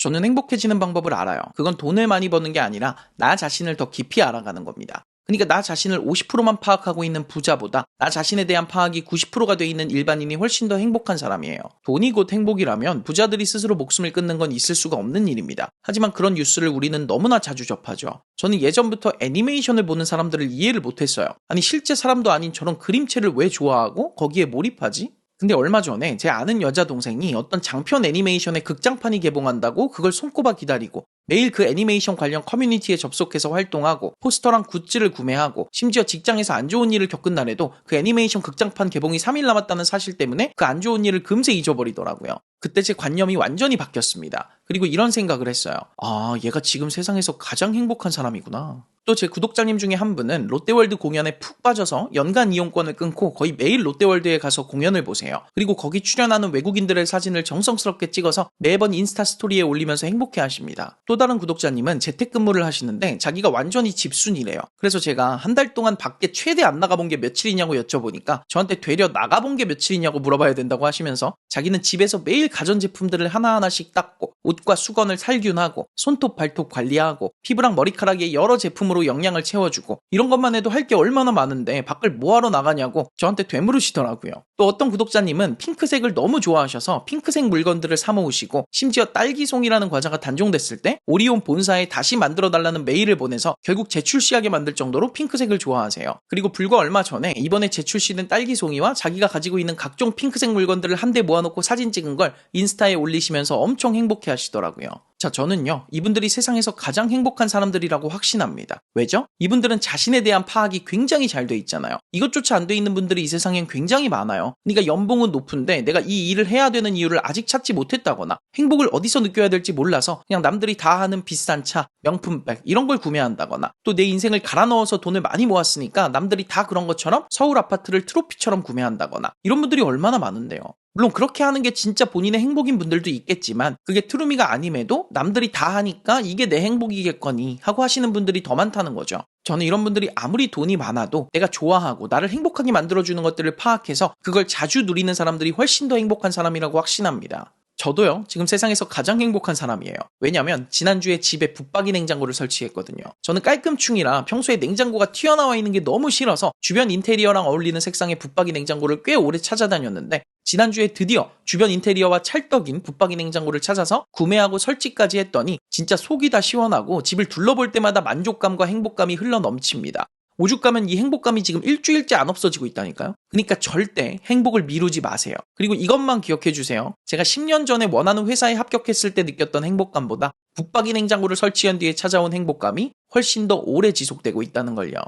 저는 행복해지는 방법을 알아요. 그건 돈을 많이 버는 게 아니라 나 자신을 더 깊이 알아가는 겁니다. 그러니까 나 자신을 50%만 파악하고 있는 부자보다 나 자신에 대한 파악이 90%가 돼 있는 일반인이 훨씬 더 행복한 사람이에요. 돈이 곧 행복이라면 부자들이 스스로 목숨을 끊는 건 있을 수가 없는 일입니다. 하지만 그런 뉴스를 우리는 너무나 자주 접하죠. 저는 예전부터 애니메이션을 보는 사람들을 이해를 못했어요. 아니 실제 사람도 아닌 저런 그림체를 왜 좋아하고 거기에 몰입하지? 근데 얼마 전에 제 아는 여자 동생이 어떤 장편 애니메이션의 극장판이 개봉한다고 그걸 손꼽아 기다리고 매일 그 애니메이션 관련 커뮤니티에 접속해서 활동하고 포스터랑 굿즈를 구매하고 심지어 직장에서 안 좋은 일을 겪은 날에도 그 애니메이션 극장판 개봉이 3일 남았다는 사실 때문에 그 안 좋은 일을 금세 잊어버리더라고요. 그때 제 관념이 완전히 바뀌었습니다. 그리고 이런 생각을 했어요. 아, 얘가 지금 세상에서 가장 행복한 사람이구나. 또 제 구독자님 중에 한 분은 롯데월드 공연에 푹 빠져서 연간 이용권을 끊고 거의 매일 롯데월드에 가서 공연을 보세요. 그리고 거기 출연하는 외국인들의 사진을 정성스럽게 찍어서 매번 인스타 스토리에 올리면서 행복해 하십니다. 또 다른 구독자님은 재택근무를 하시는데 자기가 완전히 집순이래요. 그래서 제가 한 달 동안 밖에 최대 안 나가본 게 며칠이냐고 여쭤보니까 저한테 되려 나가본 게 며칠이냐고 물어봐야 된다고 하시면서 자기는 집에서 매일 가전제품들을 하나하나씩 닦고 옷과 수건을 살균하고 손톱 발톱 관리하고 피부랑 머리카락에 여러 제품 으로 영양을 채워주고 이런 것만 해도 할 게 얼마나 많은데 밖을 뭐하러 나가냐고 저한테 되물으시더라고요. 또 어떤 구독자님은 핑크색을 너무 좋아하셔서 핑크색 물건들을 사 모으시고 심지어 딸기송이라는 과자가 단종됐을 때 오리온 본사에 다시 만들어 달라는 메일을 보내서 결국 재출시하게 만들 정도로 핑크색을 좋아하세요. 그리고 불과 얼마 전에 이번에 재출시된 딸기송이와 자기가 가지고 있는 각종 핑크색 물건들을 한데 모아놓고 사진 찍은 걸 인스타에 올리시면서 엄청 행복해 하시더라고요. 자, 저는요, 이분들이 세상에서 가장 행복한 사람들이라고 확신합니다. 왜죠? 이분들은 자신에 대한 파악이 굉장히 잘 돼 있잖아요. 이것조차 안 돼 있는 분들이 이 세상엔 굉장히 많아요. 그러니까 연봉은 높은데 내가 이 일을 해야 되는 이유를 아직 찾지 못했다거나 행복을 어디서 느껴야 될지 몰라서 그냥 남들이 다 하는 비싼 차, 명품백 이런 걸 구매한다거나 또 내 인생을 갈아 넣어서 돈을 많이 모았으니까 남들이 다 그런 것처럼 서울 아파트를 트로피처럼 구매한다거나 이런 분들이 얼마나 많은데요. 물론 그렇게 하는 게 진짜 본인의 행복인 분들도 있겠지만 그게 트루미가 아님에도 남들이 다 하니까 이게 내 행복이겠거니 하고 하시는 분들이 더 많다는 거죠. 저는 이런 분들이 아무리 돈이 많아도 내가 좋아하고 나를 행복하게 만들어주는 것들을 파악해서 그걸 자주 누리는 사람들이 훨씬 더 행복한 사람이라고 확신합니다. 저도요, 지금 세상에서 가장 행복한 사람이에요. 왜냐면, 지난주에 집에 붙박이 냉장고를 설치했거든요. 저는 깔끔충이라 평소에 냉장고가 튀어나와 있는 게 너무 싫어서 주변 인테리어랑 어울리는 색상의 붙박이 냉장고를 꽤 오래 찾아다녔는데, 지난주에 드디어 주변 인테리어와 찰떡인 붙박이 냉장고를 찾아서 구매하고 설치까지 했더니 진짜 속이 다 시원하고 집을 둘러볼 때마다 만족감과 행복감이 흘러 넘칩니다. 오죽 가면 이 행복감이 지금 일주일째 안 없어지고 있다니까요. 그러니까 절대 행복을 미루지 마세요. 그리고 이것만 기억해 주세요. 제가 10년 전에 원하는 회사에 합격했을 때 느꼈던 행복감보다 붙박이 냉장고를 설치한 뒤에 찾아온 행복감이 훨씬 더 오래 지속되고 있다는 걸요.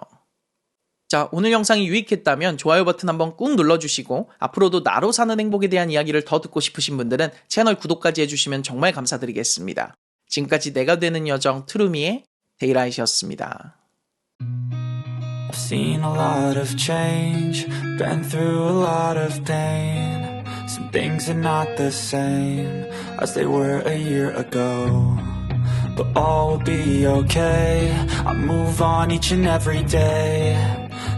자, 오늘 영상이 유익했다면 좋아요 버튼 한번 꾹 눌러주시고 앞으로도 나로 사는 행복에 대한 이야기를 더 듣고 싶으신 분들은 채널 구독까지 해주시면 정말 감사드리겠습니다. 지금까지 내가 되는 여정 트루미의 데이라이트였습니다. I've seen a lot of change, been through a lot of pain. Some things are not the same as they were a year ago. But all will be okay. I move on each and every day.